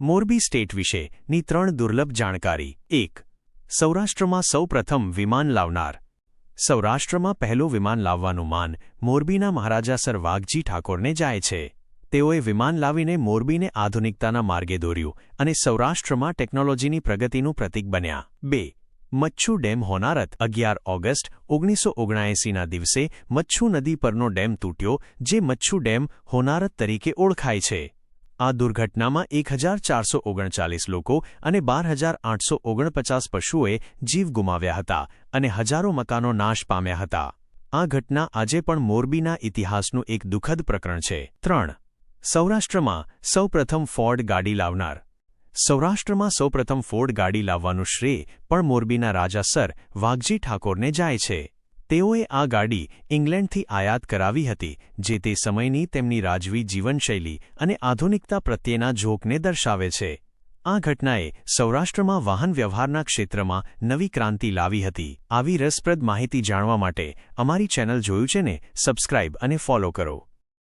Morbi state વિશેની ત્રણ દુર્લભ જાણકારી. એક, સૌરાષ્ટ્રમાં સૌપ્રથમ વિમાન લાવનાર. સૌરાષ્ટ્રમાં પહેલું વિમાન લાવવાનું માન મોરબીના મહારાજા સર વાઘજી ઠાકોરને જાય છે. તેઓએ વિમાન લાવીને મોરબીને આધુનિકતાના માર્ગે દોર્યું અને સૌરાષ્ટ્રમાં ટેકનોલોજીની પ્રગતિનું પ્રતીક બન્યા. બે, મચ્છુ ડેમ હોનારત અગિયાર ઓગસ્ટ ઓગણીસો ઓગણાએંસીના દિવસે મચ્છુ નદી પરનો ડેમ તૂટ્યો, જે મચ્છુ ડેમ હોનારત તરીકે ઓળખાય છે. આ દુર્ઘટનામાં એક હજાર ચારસો ઓગણચાલીસ લોકો અને બાર હજાર આઠસો ઓગણપચાસ પશુઓએ જીવ ગુમાવ્યા હતા અને હજારો મકાનો નાશ પામ્યા હતા. આ ઘટના આજે પણ મોરબીના ઇતિહાસનું એક દુઃખદ પ્રકરણ છે. ત્રણ. સૌરાષ્ટ્રમાં સૌપ્રથમ ફોર્ડ ગાડી લાવનાર. સૌરાષ્ટ્રમાં સૌપ્રથમ ફોર્ડ ગાડી લાવવાનું શ્રેય પણ મોરબીના રાજા સર વાઘજી ઠાકોરને જાય છે. તેઓએ આ ગાડી ઇંગ્લેન્ડથી આયાત કરાવી હતી, જે તે સમયની તેમની રાજવી જીવનશૈલી અને આધુનિકતા પ્રત્યેના ઝોકને દર્શાવે છે. આ ઘટનાએ સૌરાષ્ટ્રમાં વાહન વ્યવહારના ક્ષેત્રમાં નવી ક્રાંતિ લાવી હતી. આવી રસપ્રદ માહિતી જાણવા માટે અમારી ચેનલ જોયું છે ને, સબસ્ક્રાઇબ અને ફોલો કરો.